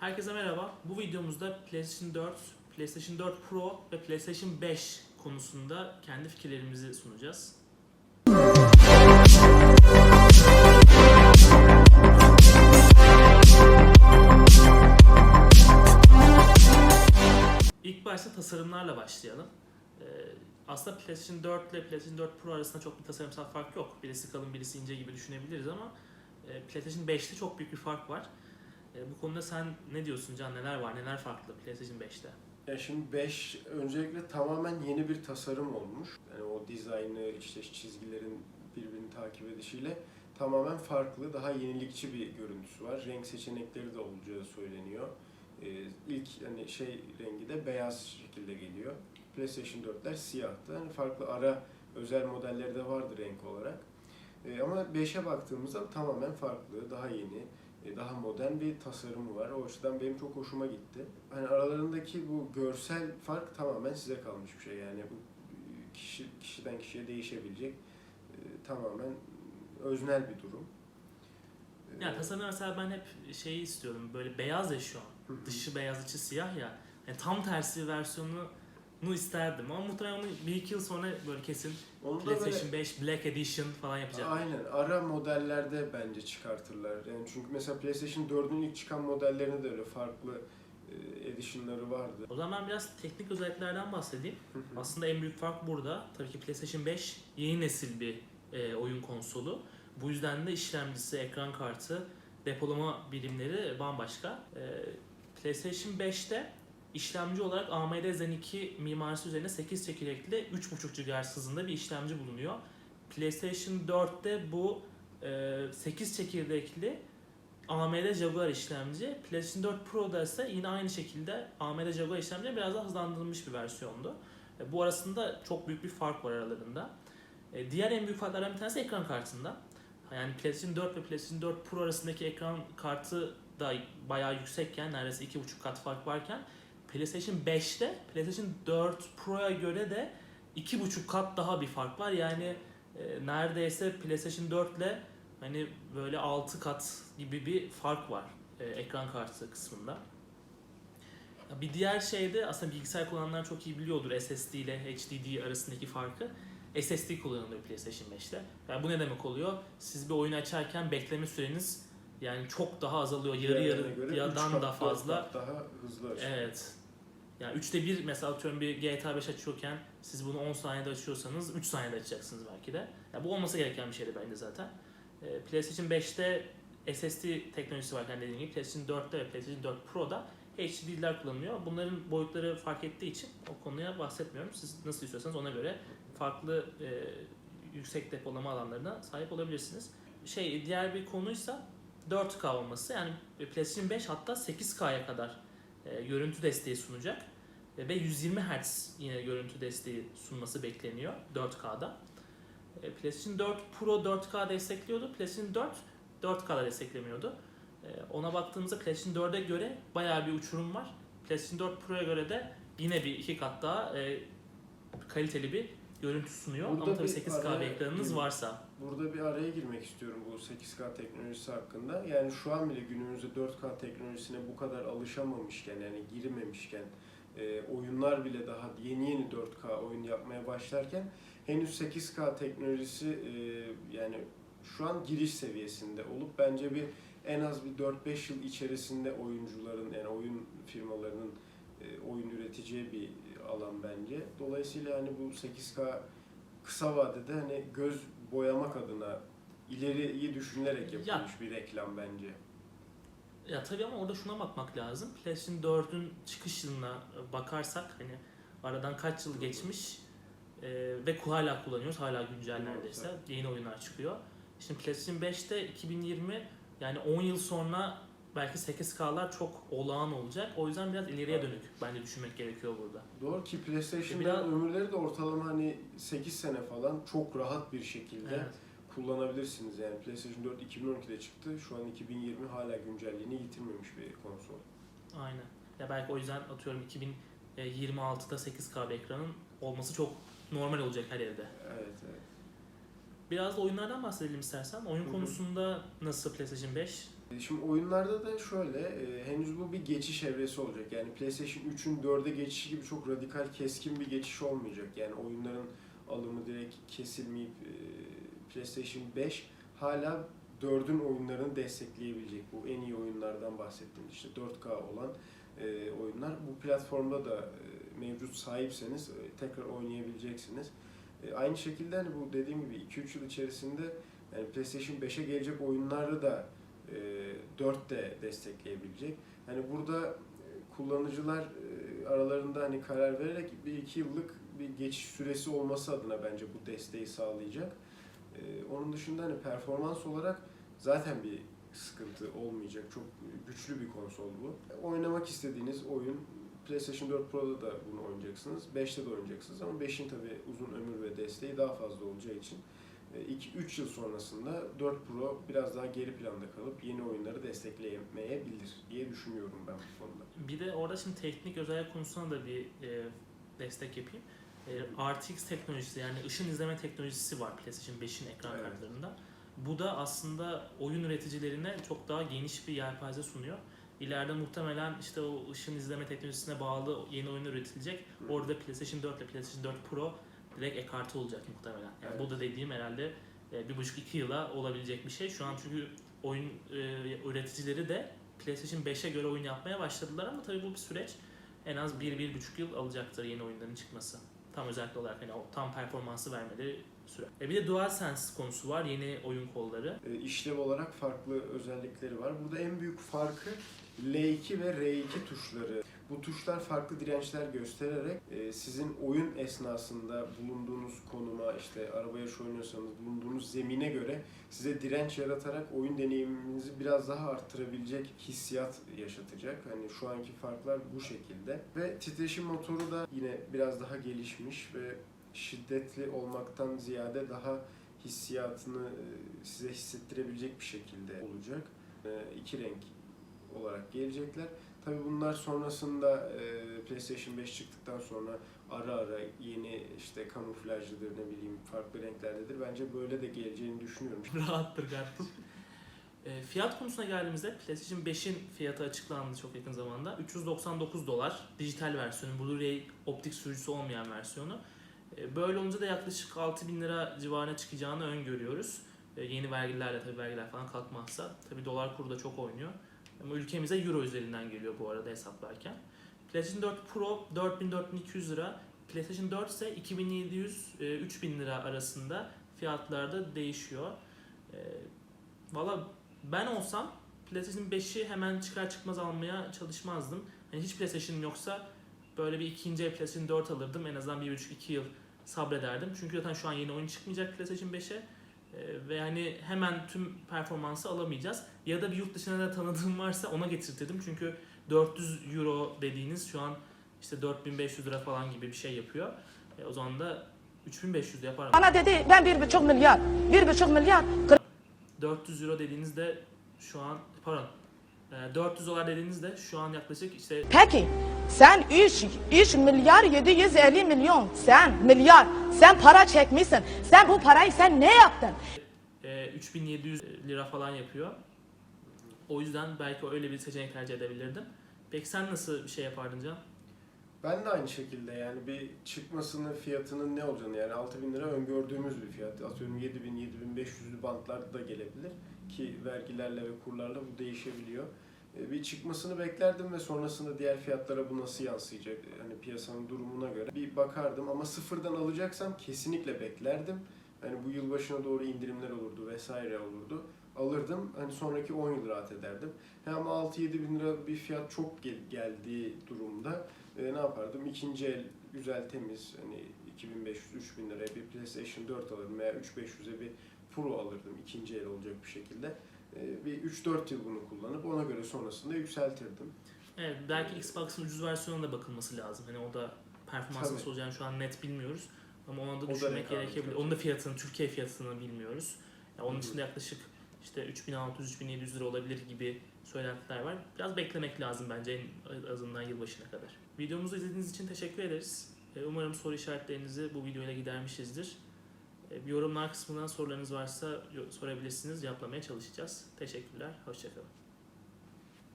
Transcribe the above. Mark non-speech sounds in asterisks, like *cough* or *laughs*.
Herkese merhaba. Bu videomuzda PlayStation 4, PlayStation 4 Pro ve PlayStation 5 konusunda kendi fikirlerimizi sunacağız. İlk başta tasarımlarla başlayalım. Ee, aslında PlayStation 4 ile PlayStation 4 Pro arasında çok bir tasarımsal fark yok. Birisi kalın, birisi ince gibi düşünebiliriz ama e, PlayStation 5'te çok büyük bir fark var. E, bu konuda sen ne diyorsun Can? Neler var? Neler farklı PlayStation 5'te? Ya şimdi 5 öncelikle tamamen yeni bir tasarım olmuş. Yani o dizaynı, işte çizgilerin birbirini takip edişiyle tamamen farklı, daha yenilikçi bir görüntüsü var. Renk seçenekleri de olacağı söyleniyor. Ee, ilk hani şey rengi de beyaz şekilde geliyor. PlayStation 4'ler siyahtı. Hani farklı ara özel modelleri de vardı renk olarak. Ee, ama 5'e baktığımızda tamamen farklı, daha yeni, daha modern bir tasarımı var. O açıdan benim çok hoşuma gitti. Hani aralarındaki bu görsel fark tamamen size kalmış bir şey. Yani bu e, kişi kişiden kişiye değişebilecek e, tamamen öznel bir durum. E, Ya tasarımda mesela ben hep şeyi istiyorum. Böyle beyaz ya şu an. Dışı beyaz, içi siyah ya. Yani tam tersi versiyonunu isterdim ama muhtemelen onu bir iki yıl sonra böyle kesin Onu da PlayStation 5 Black Edition falan yapacak. aynen ara modellerde bence çıkartırlar. Yani çünkü mesela PlayStation 4'ün ilk çıkan modellerinde de öyle farklı e, edition'ları vardı. O zaman ben biraz teknik özelliklerden bahsedeyim. Hı hı. Aslında en büyük fark burada. Tabii ki PlayStation 5 yeni nesil bir e, oyun konsolu. Bu yüzden de işlemcisi, ekran kartı, depolama birimleri bambaşka. E, PlayStation 5'te işlemci olarak AMD Zen 2 mimarisi üzerine 8 çekirdekli 3.5 GHz hızında bir işlemci bulunuyor. PlayStation 4'te bu e, 8 çekirdekli AMD Jaguar işlemci. PlayStation 4 Pro'da ise yine aynı şekilde AMD Jaguar işlemci biraz daha hızlandırılmış bir versiyondu. E, Bu arasında çok büyük bir fark var aralarında. E, Diğer en büyük farklardan bir tanesi ekran kartında. Yani PlayStation 4 ve PlayStation 4 Pro arasındaki ekran kartı da bayağı yüksekken, neredeyse 2.5 kat fark varken PlayStation 5'te PlayStation 4 Pro'ya göre de 2.5 kat daha bir fark var. Yani e, neredeyse PlayStation 4 ile hani böyle 6 kat gibi bir fark var e, ekran kartı kısmında. Bir diğer şey de aslında bilgisayar kullananlar çok iyi biliyordur SSD ile HDD arasındaki farkı. SSD kullanılıyor PlayStation 5'te. Yani bu ne demek oluyor? Siz bir oyunu açarken bekleme süreniz yani çok daha azalıyor. Yarı yarıdan da fazla. daha hızlı açılıyor. Evet. Yani üçte bir mesela atıyorum bir GTA 5 açıyorken siz bunu 10 saniyede açıyorsanız 3 saniyede açacaksınız belki de. Ya bu olması gereken bir şeydi bence zaten. Ee, PlayStation 5'te SSD teknolojisi varken dediğim gibi PlayStation 4'te ve PlayStation 4 Pro'da HDD'ler kullanılıyor. Bunların boyutları fark ettiği için o konuya bahsetmiyorum. Siz nasıl istiyorsanız ona göre farklı e, yüksek depolama alanlarına sahip olabilirsiniz. Şey diğer bir konuysa 4K olması. Yani PlayStation 5 hatta 8K'ya kadar e, görüntü desteği sunacak. E, ve 120 Hz yine görüntü desteği sunması bekleniyor 4K'da. E, PlayStation 4 Pro 4K destekliyordu. PlayStation 4 4K'da desteklemiyordu. E, ona baktığımızda PlayStation 4'e göre bayağı bir uçurum var. PlayStation 4 Pro'ya göre de yine bir iki kat daha e, kaliteli bir görüntü sunuyor. Burada Ama tabii bir 8K bir araya ekranınız varsa. Burada bir araya girmek istiyorum bu 8K teknolojisi hakkında. Yani şu an bile günümüzde 4K teknolojisine bu kadar alışamamışken yani girmemişken e, oyunlar bile daha yeni yeni 4K oyun yapmaya başlarken henüz 8K teknolojisi e, yani şu an giriş seviyesinde olup bence bir en az bir 4-5 yıl içerisinde oyuncuların yani oyun firmalarının e, oyun üreteceği bir alan bence. Dolayısıyla hani bu 8K kısa vadede hani göz boyamak adına ileriyi düşünülerek yapılmış bir reklam bence. Ya tabii ama orada şuna bakmak lazım. PlayStation 4'ün çıkış yılına bakarsak hani aradan kaç yıl geçmiş e, ve hala kullanıyoruz. Hala güncel neredeyse. Yeni oyunlar çıkıyor. Şimdi PlayStation 5'te 2020 yani 10 yıl sonra belki 8K'lar çok olağan olacak. O yüzden biraz ileriye dönük bence düşünmek gerekiyor burada. Doğru ki PlayStation'ın Biraz- ömürleri de ortalama hani 8 sene falan çok rahat bir şekilde Evet. kullanabilirsiniz. Yani PlayStation 4 2012'de çıktı. Şu an 2020 hala güncelliğini yitirmemiş bir konsol. Aynen. Ya belki o yüzden atıyorum 2026'da 8K bir ekranın olması çok normal olacak her evde. Evet, evet. Biraz da oyunlardan bahsedelim istersen. Oyun Hı hı. konusunda nasıl PlayStation 5? Şimdi oyunlarda da şöyle, e, henüz bu bir geçiş evresi olacak. Yani PlayStation 3'ün 4'e geçişi gibi çok radikal, keskin bir geçiş olmayacak. Yani oyunların alımı direkt kesilmeyip e, PlayStation 5 hala 4'ün oyunlarını destekleyebilecek. Bu en iyi oyunlardan bahsettiğimiz işte 4K olan e, oyunlar. Bu platformda da mevcut sahipseniz tekrar oynayabileceksiniz. Aynı şekilde hani bu dediğim gibi 2-3 yıl içerisinde yani PlayStation 5'e gelecek oyunları da 4 de destekleyebilecek. Hani burada e, kullanıcılar e, aralarında hani karar vererek bir iki yıllık bir geçiş süresi olması adına bence bu desteği sağlayacak. E, onun dışında hani performans olarak zaten bir sıkıntı olmayacak. Çok güçlü bir konsol bu. Oynamak istediğiniz oyun PlayStation 4 Pro'da da bunu oynayacaksınız. 5'te de oynayacaksınız ama 5'in tabii uzun ömür ve desteği daha fazla olacağı için 2-3 yıl sonrasında 4 Pro biraz daha geri planda kalıp yeni oyunları destekleyemeyebilir diye düşünüyorum ben bu konuda. Bir de orada şimdi teknik özellik konusuna da bir e, destek yapayım. E, RTX teknolojisi yani ışın izleme teknolojisi var PlayStation 5'in ekran Evet. kartlarında. Bu da aslında oyun üreticilerine çok daha geniş bir yelpaze sunuyor. İleride muhtemelen işte o ışın izleme teknolojisine bağlı yeni oyun üretilecek. Orada PlayStation 4 ile PlayStation 4 Pro direkt ekartı olacak muhtemelen. Yani Evet. bu da dediğim herhalde e, bir buçuk iki yıla olabilecek bir şey. Şu an çünkü oyun e, üreticileri de PlayStation 5'e göre oyun yapmaya başladılar ama tabii bu bir süreç. En az bir, bir buçuk yıl alacaktır yeni oyunların çıkması. Tam özellikle olarak hani o tam performansı vermeleri süre. E bir de DualSense konusu var. Yeni oyun kolları. E, işlev olarak farklı özellikleri var. Burada en büyük farkı L2 ve R2 tuşları. Bu tuşlar farklı dirençler göstererek e, sizin oyun esnasında bulunduğunuz konuma işte araba yarışı oynuyorsanız bulunduğunuz zemine göre size direnç yaratarak oyun deneyiminizi biraz daha arttırabilecek hissiyat yaşatacak. Hani şu anki farklar bu şekilde. Ve titreşim motoru da yine biraz daha gelişmiş ve şiddetli olmaktan ziyade daha hissiyatını e, size hissettirebilecek bir şekilde olacak. E, iki renk olarak gelecekler. Tabii bunlar sonrasında e, PlayStation 5 çıktıktan sonra ara ara yeni işte kamuflajlıdır ne bileyim farklı renklerdedir. Bence böyle de geleceğini düşünüyorum. *laughs* Rahattır kardeşim. E, fiyat konusuna geldiğimizde PlayStation 5'in fiyatı açıklandı çok yakın zamanda. 399 dolar dijital versiyonu, Blu-ray optik sürücüsü olmayan versiyonu. E, böyle olunca da yaklaşık 6000 lira civarına çıkacağını öngörüyoruz. E, yeni vergilerle tabii vergiler falan kalkmazsa. Tabii dolar kuru da çok oynuyor. Ama ülkemize euro üzerinden geliyor bu arada hesaplarken. PlayStation 4 Pro 4000-4200 lira. PlayStation 4 ise 2700-3000 lira arasında fiyatlarda değişiyor. E, Valla ben olsam PlayStation 5'i hemen çıkar çıkmaz almaya çalışmazdım. Hani hiç PlayStation'ım yoksa böyle bir ikinci el PlayStation 4 alırdım. En azından 1,5-2 yıl sabrederdim. Çünkü zaten şu an yeni oyun çıkmayacak PlayStation 5'e. Ee, ve yani hemen tüm performansı alamayacağız. Ya da bir yurt dışına da tanıdığım varsa ona getirtirdim. Çünkü 400 euro dediğiniz şu an işte 4500 lira falan gibi bir şey yapıyor. E, o zaman da 3500 yaparım. Bana dedi ben bir buçuk milyar, bir buçuk milyar 400 euro dediğinizde şu an pardon 400 dolar dediğinizde şu an yaklaşık işte Peki sen 3, 3 milyar 750 milyon sen milyar sen para çekmişsin. Sen bu parayı sen ne yaptın? e, 3700 lira falan yapıyor. O yüzden belki öyle bir seçenek tercih edebilirdim. Peki sen nasıl bir şey yapardın Can? Ben de aynı şekilde yani bir çıkmasının fiyatının ne olacağını yani 6000 lira öngördüğümüz bir fiyat. Atıyorum 7000 7500'lü bantlarda da gelebilir ki vergilerle ve kurlarla bu değişebiliyor. E, Bir çıkmasını beklerdim ve sonrasında diğer fiyatlara bu nasıl yansıyacak hani piyasanın durumuna göre bir bakardım ama sıfırdan alacaksam kesinlikle beklerdim. Hani bu yılbaşına doğru indirimler olurdu vesaire olurdu. Alırdım hani sonraki 10 yıl rahat ederdim. He ama 6-7 bin lira bir fiyat çok gel- geldiği durumda e, ne yapardım? İkinci el güzel temiz hani 2500-3000 liraya bir PlayStation 4 alırdım veya 3500'e bir Pro alırdım ikinci el olacak bir şekilde. E, bir 3-4 yıl bunu kullanıp ona göre sonrasında yükseltirdim. Evet belki Xbox'ın ucuz versiyonuna da bakılması lazım. Hani o da performans nasıl olacağını şu an net bilmiyoruz. Ama ona da O düşünmek gerekebilir. Onun da fiyatını, Türkiye fiyatını bilmiyoruz. Ya onun için de yaklaşık işte 3600-3700 lira olabilir gibi söylentiler var. Biraz beklemek lazım bence en azından yılbaşına kadar. Videomuzu izlediğiniz için teşekkür ederiz. E, Umarım soru işaretlerinizi bu videoyla gidermişizdir. E, yorumlar kısmından sorularınız varsa sorabilirsiniz. Cevaplamaya çalışacağız. Teşekkürler. Hoşçakalın.